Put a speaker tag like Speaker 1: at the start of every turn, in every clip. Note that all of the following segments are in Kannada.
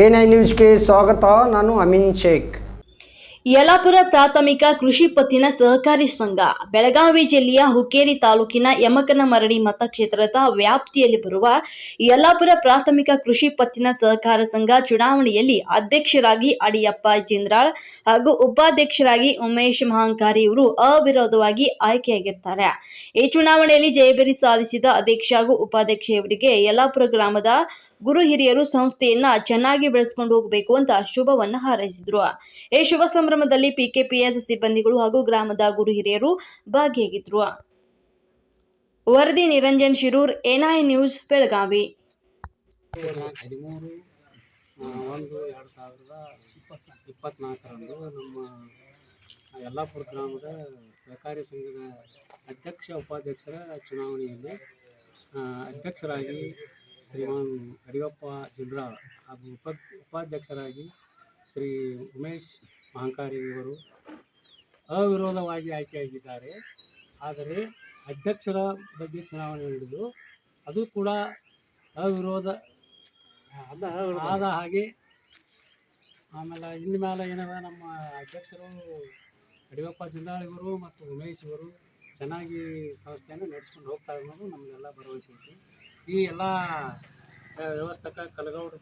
Speaker 1: ಎನ್ ಐ ನ್ಯೂಸ್ಗೆ ಸ್ವಾಗತ, ನಾನು ಅಮಿನ್ ಶೇಖ್.
Speaker 2: ಯಲಾಪುರ ಪ್ರಾಥಮಿಕ ಕೃಷಿ ಪತ್ತಿನ ಸಹಕಾರಿ ಸಂಘ, ಬೆಳಗಾವಿ ಜಿಲ್ಲೆಯ ಹುಕ್ಕೇರಿ ತಾಲೂಕಿನ ಯಮಕನಮರಡಿ ಮತಕ್ಷೇತ್ರದ ವ್ಯಾಪ್ತಿಯಲ್ಲಿ ಬರುವ ಯಲ್ಲಾಪುರ ಪ್ರಾಥಮಿಕ ಕೃಷಿ ಪತ್ತಿನ ಸಹಕಾರ ಸಂಘ ಚುನಾವಣೆಯಲ್ಲಿ ಅಧ್ಯಕ್ಷರಾಗಿ ಅಡಿಯಪ್ಪ ಜಿಂದ್ರಾಳ್ ಹಾಗೂ ಉಪಾಧ್ಯಕ್ಷರಾಗಿ ಉಮೇಶ್ ಮಹಾಂಕಾರಿ ಇವರು ಅವಿರೋಧವಾಗಿ ಆಯ್ಕೆಯಾಗಿರ್ತಾರೆ. ಈ ಚುನಾವಣೆಯಲ್ಲಿ ಜಯಭೇರಿ ಸಾಧಿಸಿದ ಅಧ್ಯಕ್ಷ ಹಾಗೂ ಉಪಾಧ್ಯಕ್ಷೆಯವರಿಗೆ ಯಲ್ಲಾಪುರ ಗ್ರಾಮದ ಗುರು ಹಿರಿಯರು ಸಂಸ್ಥೆಯನ್ನ ಚೆನ್ನಾಗಿ ಬೆಳೆಸ್ಕೊಂಡು ಹೋಗಬೇಕು ಅಂತ ಶುಭವನ್ನ ಹಾರೈಸಿದ್ರು. ಈ ಶುಭ ಸಂಭ್ರಮದಲ್ಲಿ ಪಿಕೆಪಿಎಸ್ ಸಿಬ್ಬಂದಿಗಳು ಹಾಗೂ ಗ್ರಾಮದ ಗುರು ಹಿರಿಯರು ಭಾಗಿಯಾಗಿದ್ರು. ವರದಿ ನಿರಂಜನ್ ಶಿರೂರ್, ಎನ್ಐ ನ್ಯೂಸ್, ಬೆಳಗಾವಿ.
Speaker 3: ಯಲ್ಲಾಪುರ ಗ್ರಾಮದ ಸಹಕಾರಿ ಸಂಘದ ಅಧ್ಯಕ್ಷ, ಉಪಾಧ್ಯಕ್ಷರ ಚುನಾವಣೆಯಲ್ಲಿ ಅಧ್ಯಕ್ಷರಾಗಿ ಶ್ರೀಮಾನ್ ಹರಿಯಪ್ಪ ಜಿಲ್ಲಾ ಹಾಗೂ ಉಪ ಉಪಾಧ್ಯಕ್ಷರಾಗಿ ಶ್ರೀ ಉಮೇಶ್ ಮಹಂಕಾರಿ ಇವರು ಅವಿರೋಧವಾಗಿ ಆಯ್ಕೆಯಾಗಿದ್ದಾರೆ. ಆದರೆ ಅಧ್ಯಕ್ಷರ ಬಗ್ಗೆ ಚುನಾವಣೆ ನಡೆದು ಅದು ಕೂಡ ಅವಿರೋಧ ಆದ ಹಾಗೆ ಆಮೇಲೆ ಇನ್ನು ಮೇಲೆ ಏನದ ನಮ್ಮ ಅಧ್ಯಕ್ಷರು ಯಡಿಯೂರಪ್ಪ ಜಿಲ್ಲಾಳಿವರು ಮತ್ತು ಉಮೇಶ್ ಇವರು ಚೆನ್ನಾಗಿ ಸಂಸ್ಥೆಯನ್ನು ನಡೆಸ್ಕೊಂಡು ಹೋಗ್ತಾ ಇರೋದು ನಮಗೆಲ್ಲ ಭರವಸೆ ಐತಿ ಈ ಎಲ್ಲ ವ್ಯವಸ್ಥಕ ಕಲಗೌಡ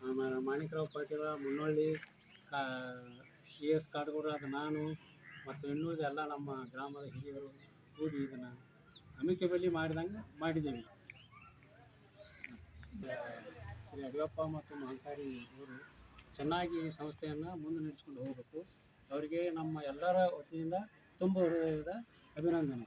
Speaker 3: ಆಮೇಲೆ ಮಾಣಿಕರಾವ್ ಪಾಟೀಲ, ಮುನ್ನೊಳ್ಳಿ ಇ ಎಸ್ ಕಾಡಗೌಡರಾದ ನಾನು, ಮತ್ತು ಇನ್ನುಳಿದ ಎಲ್ಲ ನಮ್ಮ ಗ್ರಾಮದ ಹಿರಿಯರು ಕೂಡಿ ಇದನ್ನು ಅಮಿಕೆಬಲಿ ಮಾಡಿದಂಗೆ ಮಾಡಿದ್ದೀವಿ. ಶ್ರೀ ಯಡಿಯೂರಪ್ಪ ಮತ್ತು ಮಹಂಕಾರಿ ಅವರು ಚೆನ್ನಾಗಿ ಈ ಸಂಸ್ಥೆಯನ್ನು ಮುಂದೆ ನಡೆಸ್ಕೊಂಡು ಹೋಗಬೇಕು. ಅವರಿಗೆ ನಮ್ಮ ಎಲ್ಲರ ವತಿಯಿಂದ ತುಂಬ ಹೃದಯದ ಅಭಿನಂದನೆ.